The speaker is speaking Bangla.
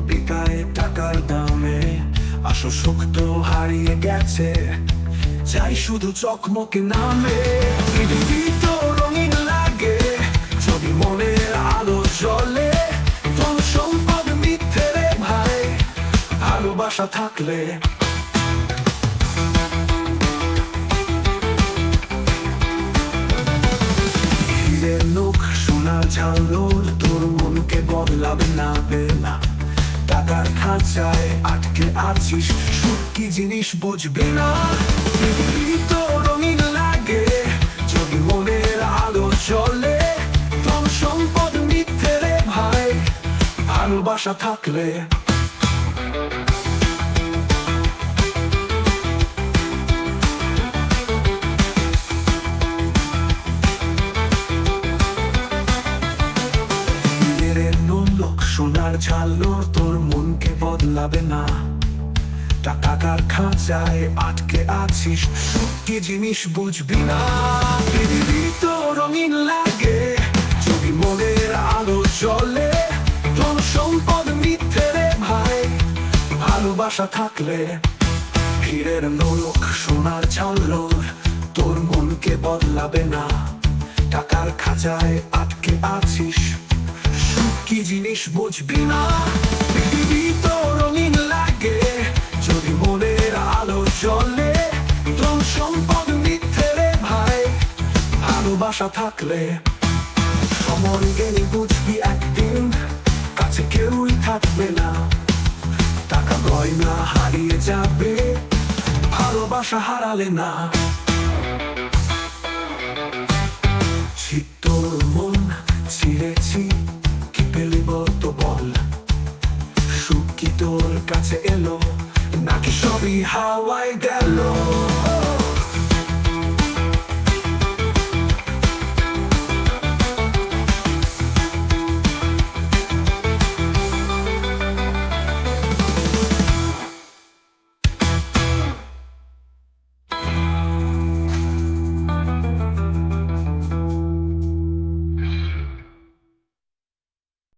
বিকায় টাকার দামে। আসো শক্ত হারিয়ে গেছে, চাই শুধু চকমকে নামে। পৃথিবী তো থাকলে। লোক, সোনার ঝালোর মনকে বদলাবে না না। টাকার খাঁচায় আটকে আছিস, সুখ কি জিনিস বুঝবে না। পৃথিবী তো রঙিন লাগে, যদি মনের আলো চলে সম্পদ মিথ্যে রে ভাই। ভালোবাসা থাকলে সোনার ঝালো তোর মনকে বদলাবে না। টাকা টাকার খাঁচায় আটকে আছিস কি জিনিস বুঝবি না। পৃথিবী তো রঙিন লাগে, যদি মনের আলো চলে তোর সম্পদ মিথ্যে রে ভাই, ভালোবাসা থাকলে হীরের নোলক সোনার ঝাল্লোর তোর মনকে বদলাবে না। টাকার খাঁচায় আটকে আছিস কি জিনিস বুঝবি না? পৃথিবী তো রঙিন লাগে, যদি মনের আলো চলে তোর সম্পদ মিথ্যে রে ভাই, ভালোবাসা থাকলে। সময় গেলে বুঝবি একদিন, কাছে কেউই থাকবে না। টাকা গয়না হারিয়ে যাবে, ভালোবাসা হারালে না। তোর তোর কাছে এলো নাকি সবই হাওয়ায় গেল?